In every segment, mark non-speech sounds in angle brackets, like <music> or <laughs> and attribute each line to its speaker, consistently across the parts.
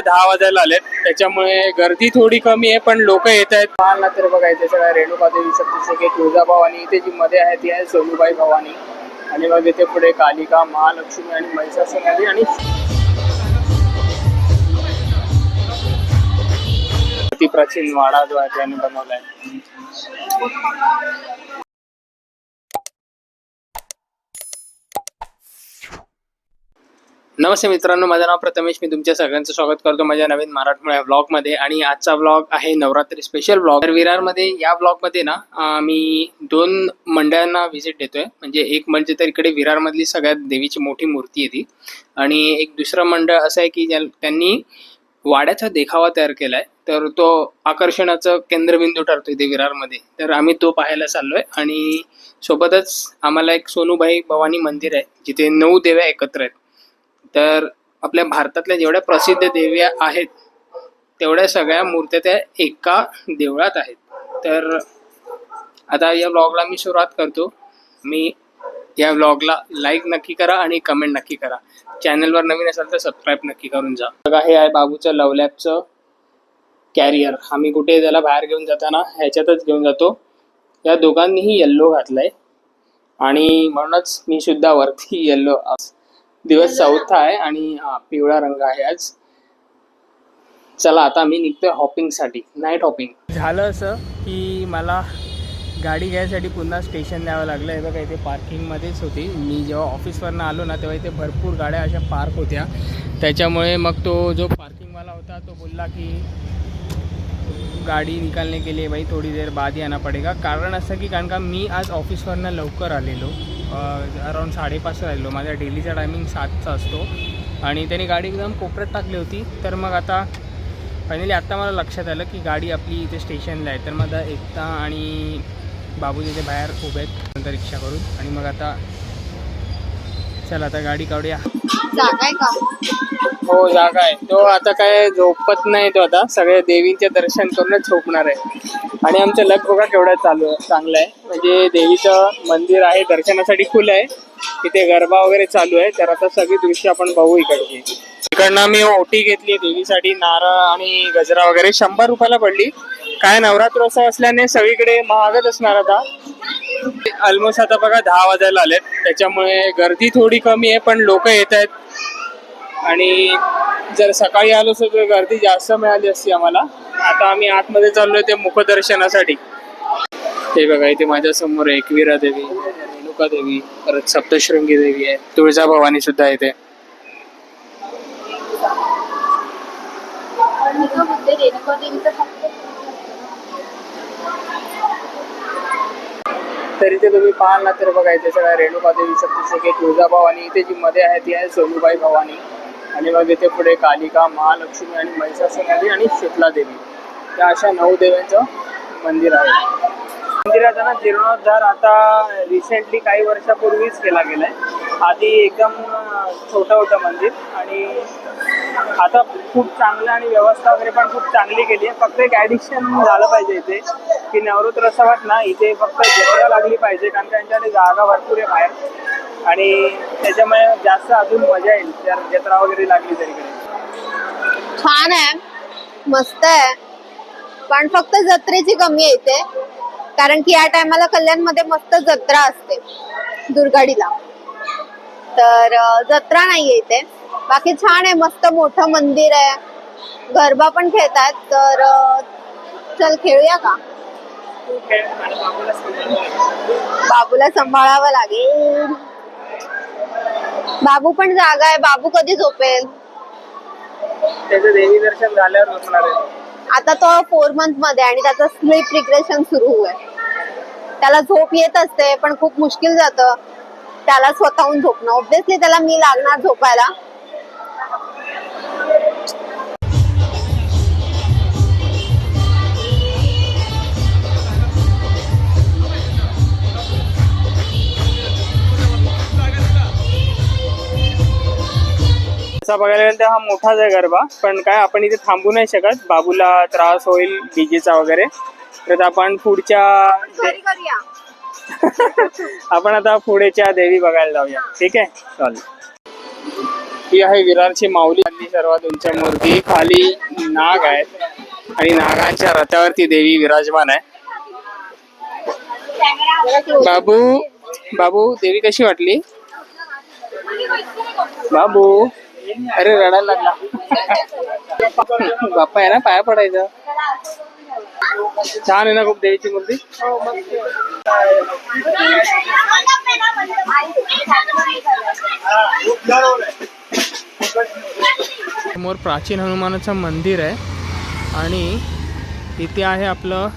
Speaker 1: दहा वाजायला आलेत. त्याच्यामुळे गर्दी थोडी कमी आहे पण लोक येत आहेत. पाहाल ना तर बघायचं सगळ्या रेणुका देवी शक्तीसखे तुळजाभाऊ आणि इथे जी मध्ये आहे ती आहे सोनूबाई भवानी. आणि मग इथे पुढे कालिका महालक्ष्मी आणि महिषासुर नदी आणि अति प्राचीन वाडा जो आहे त्याने बनवलाय नमस्ते मित्रांनो माझं नाव प्रथमेश. मी तुमच्या सगळ्यांचं स्वागत करतो माझ्या नवीन मराठमोळ्या व्लॉगमध्ये आणि आजचा ब्लॉग आहे नवरात्री स्पेशल ब्लॉग तर विरारमध्ये या व्लॉगमध्ये ना मी दोन मंडळांना व्हिजिट देतोय. म्हणजे एक म्हणजे तर इकडे विरारमधली सगळ्यात देवीची मोठी मूर्ती आहे ती. आणि एक दुसरं मंडळ असं आहे की त्यांनी वाड्याचा देखावा तयार केलाय. तर तो आकर्षणाचं केंद्रबिंदू ठरतो इथे विरारमध्ये. तर आम्ही तो पाहायला चाललोय. आणि सोबतच आम्हाला एक सोनूबाई भवानी मंदिर आहे जिथे नऊ देव्या एकत्र आहेत. तर आपल्या भारतातल्या जेवढ्या प्रसिद्ध देव्या आहेत तेवढ्या सगळ्या मूर्त्या त्या एका देवळात आहेत. तर आता या ब्लॉगला मी सुरुवात करतो. मी या ब्लॉगला लाईक नक्की करा आणि कमेंट नक्की करा. चॅनलवर नवीन असाल तर सबस्क्राईब नक्की करून जा. बघा हे आहे बाबूचं लवलॅबचं कॅरियर आम्ही कुठे त्याला बाहेर घेऊन जाताना ह्याच्यातच घेऊन जातो. या दोघांनीही येल्लो घातलाय. आणि म्हणूनच मी सुद्धा वरती येल्लो दिवस चौथा आहे आणि हा पिवळा रंग आहे आज. चला आता मी निघतोय हॉपिंगसाठी नाईट हॉपिंग झालं असं की मला गाडी घ्यायसाठी पुन्हा स्टेशन द्यावं लागलं. हे बघा इथे पार्किंगमध्येच होती. मी जेव्हा ऑफिसवरनं आलो ना तेव्हा इथे भरपूर गाड्या अशा पार्क होत्या. त्याच्यामुळे मग तो जो पार्किंगवाला होता तो बोलला की गाडी निकालने के लिए भाई थोडी देर बाद ही आना पडेगा. कारण असं की कारण का मी आज ऑफिसवरनं लवकर आलेलो. अराऊंड साडेपाच राहिलो. माझा डेलीचा टायमिंग सातचा असतो. आणि त्याने गाडी एकदम कोपऱ्यात टाकली होती. तर मग आता फायनली आत्ता मला लक्षात आलं की गाडी आपली इथे स्टेशनला आहे. तर मग आता एकता आणि बाबू तिथे बाहेर उभे आहेत. नंतर रिक्षा करून. आणि मग आता चला आता गाडी काढूया.
Speaker 2: जागा आहे का?
Speaker 1: हो जागा आहे. तो आता काय झोपत नाही तो आता. सगळे देवींचे दर्शन करूनच झोपणार आहे. आणि आमचं लग बघा केवढा चालू आहे चांगलं आहे. म्हणजे देवीचं मंदिर आहे दर्शनासाठी खुलं आहे. तिथे गरबा वगैरे चालू आहे. तर आता सगळी दृश्य आपण बघू इकडची. इकडनं मी ओटी घेतली देवीसाठी. नारळ आणि गजरा वगैरे. शंभर रुपयाला पडली. काय नवरात्रोत्सव असल्याने सगळीकडे महागच असणार आता. ऑलमोस्ट आता बघा दहा वाजायला आलेत. त्याच्यामुळे गर्दी थोडी कमी आहे पण लोक येत आहेत. आणि जर सकाळी आलो असतो तर गर्दी जास्त मिळाली असती आम्हाला. आता आम्ही आतमध्ये चाललोय ते मुखदर्शनासाठी. ते बघा इथे माझ्यासमोर एकवीरा एकविरा देवी रेणुका देवी परत सप्तशृंगी देवी आहे. तुळजाभवानी सुद्धा इथे.
Speaker 2: रेणुका देवीचं
Speaker 1: तर इथे तुम्ही पाहाल ना तर बघा इथे सगळ्या रेणुका देवी शक्तीसखे तुळजाभाऊ आणि इथे जी मध्ये आहे ती आहे सोनूबाई भवानी. आणि मग इथे पुढे कालिका महालक्ष्मी आणि महिषासुर देवी आणि शीतला देवी. या अशा नऊ देव्यांचं मंदिर आहे. मंदिराचा ना जीर्णोद्धार आता रिसेंटली काही वर्षापूर्वीच केला गेलाय. आधी एकदम छोटं होतं मंदिर आणि आता खूप चांगलं आणि व्यवस्था वगैरे पण खूप चांगली केली आहे. फक्त एक ॲडिक्शन झालं पाहिजे इथे. की नवरात्रोत्सवात ना इथे फक्त जत्रा लागली पाहिजे कारण त्यांच्याकडे जागा भरपूर आहे बाहेर. आणि त्याच्यामुळे जास्त अजून मजा येईल जर जत्रा वगैरे लागली तरी.
Speaker 2: छान आहे. मस्त आहे. पण फक्त जत्रेची कमी आहे इथे कारण की या टायमाला कल्याणमध्ये मस्त जत्रा असते दुर्गाडीला. तर जत्रा नाहीये इथे. बाकी छान आहे मस्त मोठं मंदिर आहे. गरबा पण खेळतात तर चल खेळूया का? बाबूला सांभाळावं लागेल. बाबू पण जागा आहे. बाबू कधी झोपेल?
Speaker 1: त्याचं देवी दर्शन झाल्यावर आहे.
Speaker 2: आता तो फोर मंथमध्ये आणि त्याचं स्लीप रिग्रेशन सुरू आहे त्याला झोप येत असते पण खूप मुश्किल जातं. त्याला स्वतःहून झोपणं. ऑब्विसली त्याला मी लागणार झोपायला.
Speaker 1: तसा बघायला गेलं तर हा मोठाच आहे गरबा. पण काय आपण इथे थांबू नाही शकत. बाबूला त्रास होईल डीजेचा वगैरे. तर आपण पुढच्या <laughs> आपण आता पुढेच्या देवी बघायला जाऊया. ठीक आहे? चालेल. ही आहे विरारची माऊली. सर्वात उंच मूर्ती. खाली नाग आहेत आणि नागांच्या रथावरती देवी विराजमान आहे. बाबू बाबू देवी कशी वाटली? बाबू. अरे रडायला लागला. बाप्पा आहे ना पाया पडायचं. छान आहे ना खूप देवीची मूर्ती? समोर प्राचीन हनुमानाचं मंदिर आहे. आणि इथे आहे आपलं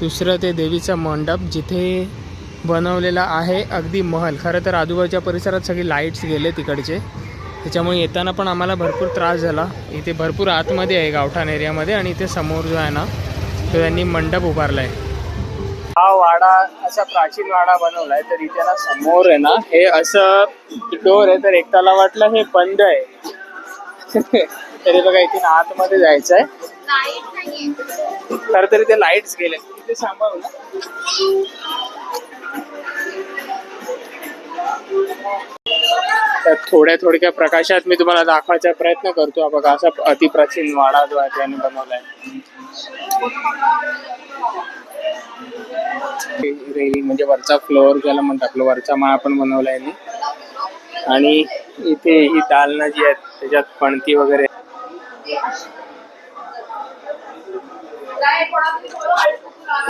Speaker 1: दुसरं ते देवीचं मंडप जिथे बनवलेला आहे अगदी महल. खरं तर आजूबाजूच्या परिसरात सगळी लाईट्स गेले तिकडचे. त्याच्यामुळे येताना पण आम्हाला भरपूर त्रास झाला. इथे भरपूर आतमध्ये आहे गावठाण एरियामध्ये आणि इथे समोर जो आहे ना तो त्यांनी मंडप उभारला आहे हा वाडा असा प्राचीन वाडा बनवलाय तर इथे ना समोर आहे ना हे असं डोर आहे तर एकट्याला वाटलं हे बंद आहे. <laughs> तरी बघा इथे ना आतमध्ये जायचं आहे तर तरी ते लाईट्स गेले. तिथे सांभाळू ना. तर थोड्या थोडक्या प्रकाशात मी तुम्हाला दाखवायचा प्रयत्न करतो. बघा असा अतिप्राचीन वाडा जो आहे त्याने बनवलाय. रेलिंग म्हणजे वरचा फ्लोअर ज्याला म्हणतात आपलं वरचा माळा पण बनवलाय यांनी. आणि इथे ही दालना जी आहेत त्याच्यात पणती वगैरे.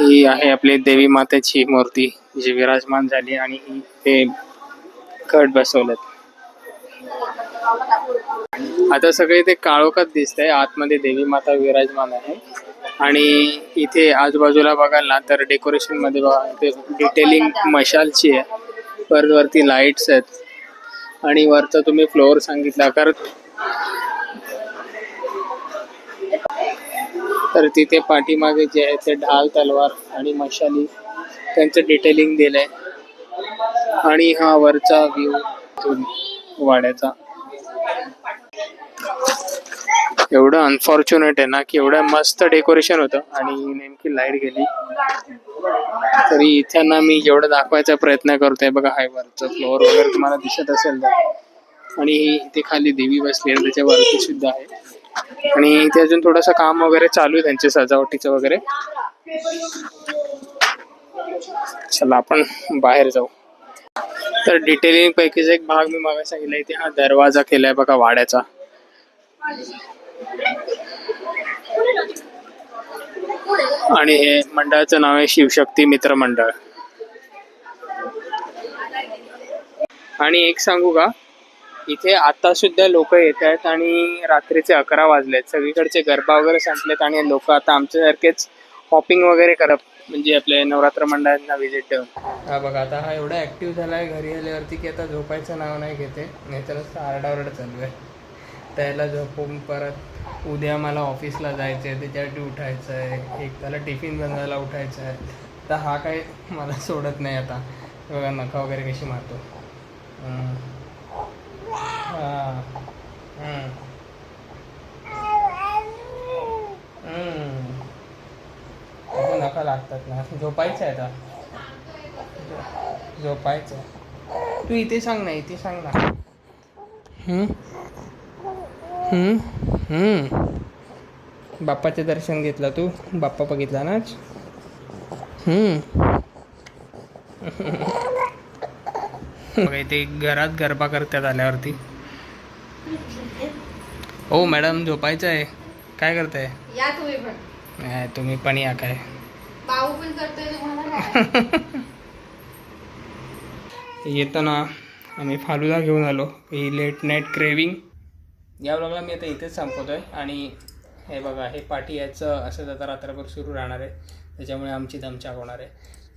Speaker 1: ही आहे आपली देवी मातेची मूर्ती जी विराजमान झाली. आणि ही ते कट बसवलेत. आता सगळे ते काळोखात दिसतंय. आतमध्ये देवी माता विराजमान आहे. आणि इथे आजूबाजूला बघाल ना तर डेकोरेशनमध्ये बघा ते डिटेलिंग मशालची आहे. परत वरती लाईट्स आहेत. आणि वरचा तुम्ही फ्लोअर सांगितला कारण तर तिथे पाठीमागे जे आहे ते ढाल तलवार आणि मशाली त्यांचं डिटेलिंग दिलंय. आणि हा वरचा व्ह्यू वाड्याचा. एवढं अनफॉर्च्युनेट आहे ना की एवढं मस्त डेकोरेशन होतं आणि नेमकी लाइट गेली. तरी इथे ना मी जेवढं दाखवायचा प्रयत्न करतोय बघा हाय वरचं फ्लोअर वगैरे तुम्हाला दिसत असेल तर. आणि इथे खाली देवी बसली आहे त्याच्या वरती सुद्धा आहे. आणि इथे अजून थोडंसं काम वगैरे चालू आहे त्यांचे सजावटीचं वगैरे. चला आपण बाहेर जाऊ. तर डिटेलिंग पैकीच एक भाग मी मागे सांगितला इथे हा दरवाजा केलाय बघा वाड्याचा. आणि हे मंडळाचं नाव आहे शिवशक्ती मित्र मंडळ. आणि एक सांगू का इथे आता सुद्धा लोक येत आहेत आणि रात्रीचे अकरा वाजलेत. सगळीकडचे गरबा वगैरे संपलेत आणि लोक आता आमच्यासारखेच हॉपिंग वगैरे करत म्हणजे आपले नवरात्र मंडळांना व्हिजिट देऊन. हा बघा आता हा एवढा ऍक्टिव्ह झालाय घरी आल्यावरती की आता झोपायचं नाव नाही घेते नाही तर आरडाओरड चालू आहे. त्याला झोपून परत उद्या मला ऑफिसला जायचं आहे त्याच्यासाठी उठायचं आहे एक त्याला टिफिन बनवायला उठायचं आहे तर हा काय मला सोडत नाही आता. बघा नखा वगैरे कशी मारतो. हां. हा. हम्म. हम्म. नखा लागतात ना झोपायचं आहे आता झोपायचं. तू इथे सांग ना इथे सांग ना हम्म? हम्म? हम्म. बाप्पाचे दर्शन घेतलं तू बाप्पा बघितला ना आज? हम्म. बघा इथे घरात गरबा करतात आल्यावरती हो मॅडम झोपायचं आहे काय करताय
Speaker 2: या तुम्ही पण
Speaker 1: नाही, तुम्ही पण या काय
Speaker 2: पण करतोय
Speaker 1: येताना आम्ही फालुदा घेऊन आलो. ही लेट नाईट क्रेविंग या ब्लॉगला मी आता इथेच संपवतोय. आणि हे बघा हे पाठी याचं असं आता रात्रभर सुरू राहणार आहे. त्याच्यामुळे आमची दमछाक होणार आहे.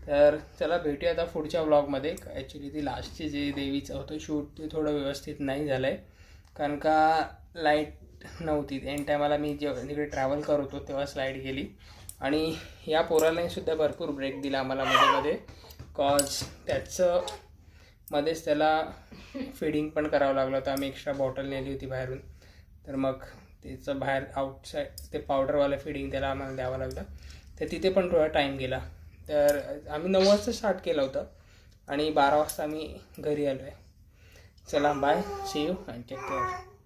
Speaker 1: तर चला भेटूया आता पुढच्या ब्लॉगमध्ये ॲक्च्युली ती लास्टची जे देवीचं होतं शूट ते थोडं व्यवस्थित नाही झालं आहे कारण का लाइट नव्हती. एन टायमाला मी जेव्हा तिकडे ट्रॅव्हल करत होतो तेव्हाच लाइट गेली. आणि या पोरालाही सुद्धा भरपूर ब्रेक दिला आम्हाला मध्ये मध्ये. कॉज त्याचं मध्येच त्याला फिडिंग पण करावं लागलं होतं. आम्ही एक्स्ट्रा बॉटल नेली होती बाहेरून. तर मग त्याचं बाहेर आउटसाईड ते पावडरवालं फिडिंग त्याला आम्हाला द्यावं लागलं. तर तिथे पण थोडा टाईम गेला. तर आम्ही नऊ वाजता स्टार्ट केलं होतं. आणि बारा वाजता आम्ही घरी आलो आहे चला bye see you and take care